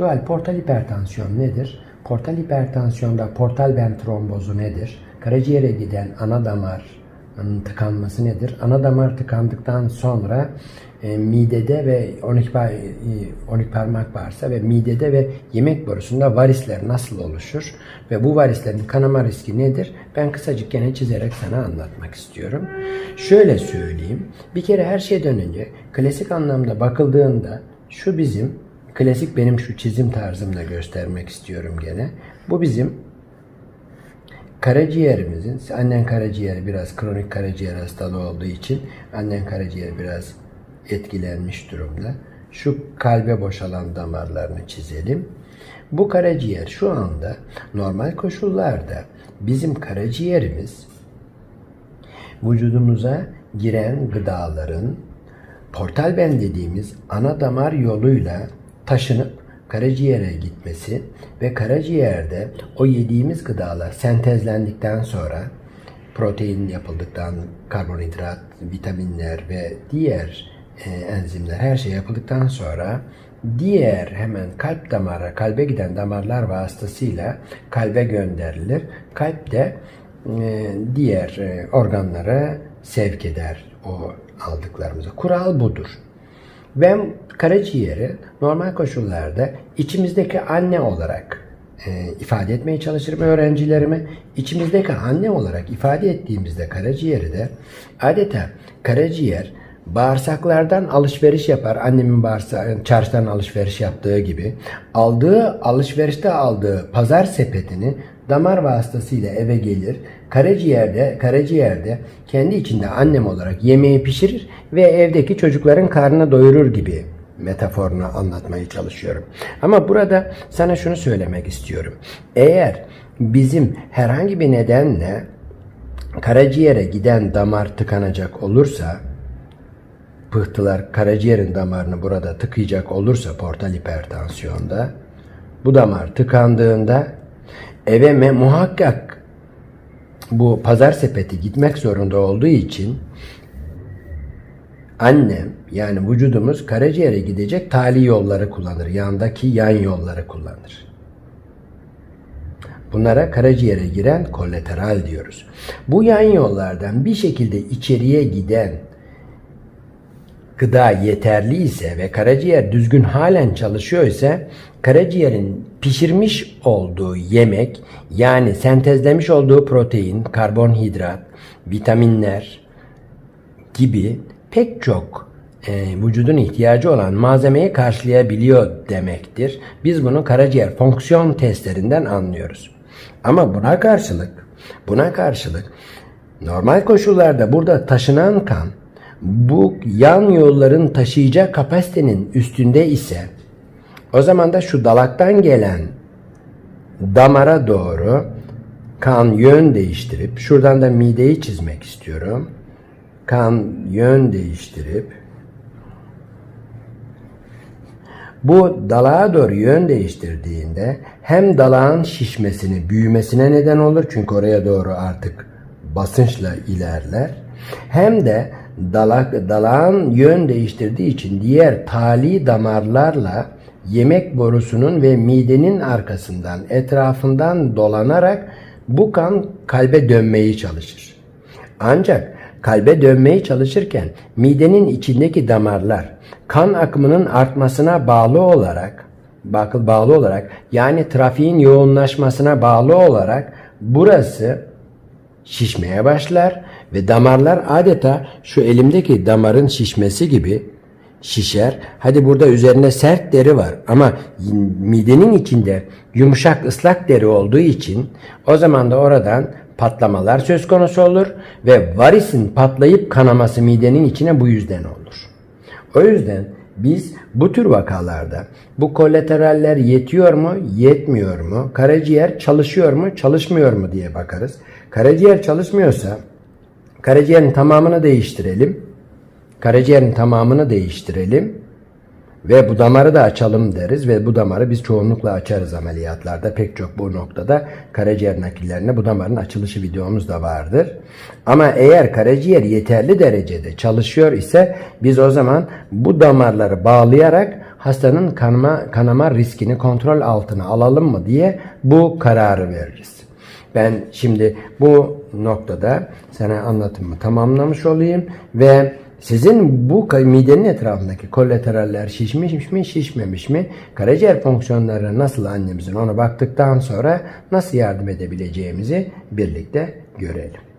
Dual portal hipertansiyon nedir? Portal hipertansiyonda portal ben trombozu nedir? Karaciğere giden ana damarın tıkanması nedir? Ana damar tıkandıktan sonra e, midede ve 12, par- e, 12 parmak varsa ve midede ve yemek borusunda varisler nasıl oluşur? Ve bu varislerin kanama riski nedir? Ben kısacık gene çizerek sana anlatmak istiyorum. Şöyle söyleyeyim. Bir kere her şeyden önce klasik anlamda bakıldığında şu bizim Klasik benim şu çizim tarzımla göstermek istiyorum gene. Bu bizim karaciğerimizin, annen karaciğeri biraz kronik karaciğer hastalığı olduğu için annen karaciğeri biraz etkilenmiş durumda. Şu kalbe boşalan damarlarını çizelim. Bu karaciğer şu anda normal koşullarda bizim karaciğerimiz vücudumuza giren gıdaların portal ben dediğimiz ana damar yoluyla taşınıp karaciğere gitmesi ve karaciğerde o yediğimiz gıdalar sentezlendikten sonra protein yapıldıktan karbonhidrat, vitaminler ve diğer e, enzimler her şey yapıldıktan sonra diğer hemen kalp damarı, kalbe giden damarlar vasıtasıyla kalbe gönderilir. Kalp de e, diğer e, organlara sevk eder o aldıklarımızı. Kural budur. Ben karaciğeri normal koşullarda içimizdeki anne olarak e, ifade etmeye çalışırım öğrencilerime. İçimizdeki anne olarak ifade ettiğimizde karaciğeri de adeta karaciğer bağırsaklardan alışveriş yapar. Annemin bağırsağı çarşıdan alışveriş yaptığı gibi aldığı alışverişte aldığı pazar sepetini damar vasıtasıyla eve gelir. Karaciğerde, karaciğerde kendi içinde annem olarak yemeği pişirir ve evdeki çocukların karnını doyurur gibi metaforunu anlatmaya çalışıyorum. Ama burada sana şunu söylemek istiyorum. Eğer bizim herhangi bir nedenle karaciğere giden damar tıkanacak olursa pıhtılar karaciğerin damarını burada tıkayacak olursa portal hipertansiyonda bu damar tıkandığında eve me- muhakkak bu pazar sepeti gitmek zorunda olduğu için annem yani vücudumuz karaciğere gidecek tali yolları kullanır. Yandaki yan yolları kullanır. Bunlara karaciğere giren kolateral diyoruz. Bu yan yollardan bir şekilde içeriye giden gıda yeterli ise ve karaciğer düzgün halen çalışıyor ise karaciğerin pişirmiş olduğu yemek yani sentezlemiş olduğu protein, karbonhidrat, vitaminler gibi pek çok e, vücudun ihtiyacı olan malzemeyi karşılayabiliyor demektir. Biz bunu karaciğer fonksiyon testlerinden anlıyoruz. Ama buna karşılık buna karşılık normal koşullarda burada taşınan kan bu yan yolların taşıyacak kapasitenin üstünde ise o zaman da şu dalaktan gelen damara doğru kan yön değiştirip şuradan da mideyi çizmek istiyorum. Kan yön değiştirip bu dalağa doğru yön değiştirdiğinde hem dalağın şişmesini, büyümesine neden olur çünkü oraya doğru artık basınçla ilerler. Hem de dalak, dalağın yön değiştirdiği için diğer tali damarlarla yemek borusunun ve midenin arkasından, etrafından dolanarak bu kan kalbe dönmeyi çalışır. Ancak kalbe dönmeye çalışırken midenin içindeki damarlar kan akımının artmasına bağlı olarak bakıl bağlı olarak yani trafiğin yoğunlaşmasına bağlı olarak burası şişmeye başlar ve damarlar adeta şu elimdeki damarın şişmesi gibi şişer. Hadi burada üzerinde sert deri var ama midenin içinde yumuşak ıslak deri olduğu için o zaman da oradan patlamalar söz konusu olur ve varisin patlayıp kanaması midenin içine bu yüzden olur. O yüzden biz bu tür vakalarda bu kolateraller yetiyor mu, yetmiyor mu? Karaciğer çalışıyor mu, çalışmıyor mu diye bakarız. Karaciğer çalışmıyorsa karaciğerin tamamını değiştirelim. Karaciğerin tamamını değiştirelim ve bu damarı da açalım deriz ve bu damarı biz çoğunlukla açarız ameliyatlarda. Pek çok bu noktada karaciğer nakillerine bu damarın açılışı videomuz da vardır. Ama eğer karaciğer yeterli derecede çalışıyor ise biz o zaman bu damarları bağlayarak hastanın kanama, kanama riskini kontrol altına alalım mı diye bu kararı veririz. Ben şimdi bu noktada sana anlatımı tamamlamış olayım ve sizin bu midenin etrafındaki kolateraller şişmiş mi şişmemiş mi karaciğer fonksiyonları nasıl annemizin ona baktıktan sonra nasıl yardım edebileceğimizi birlikte görelim.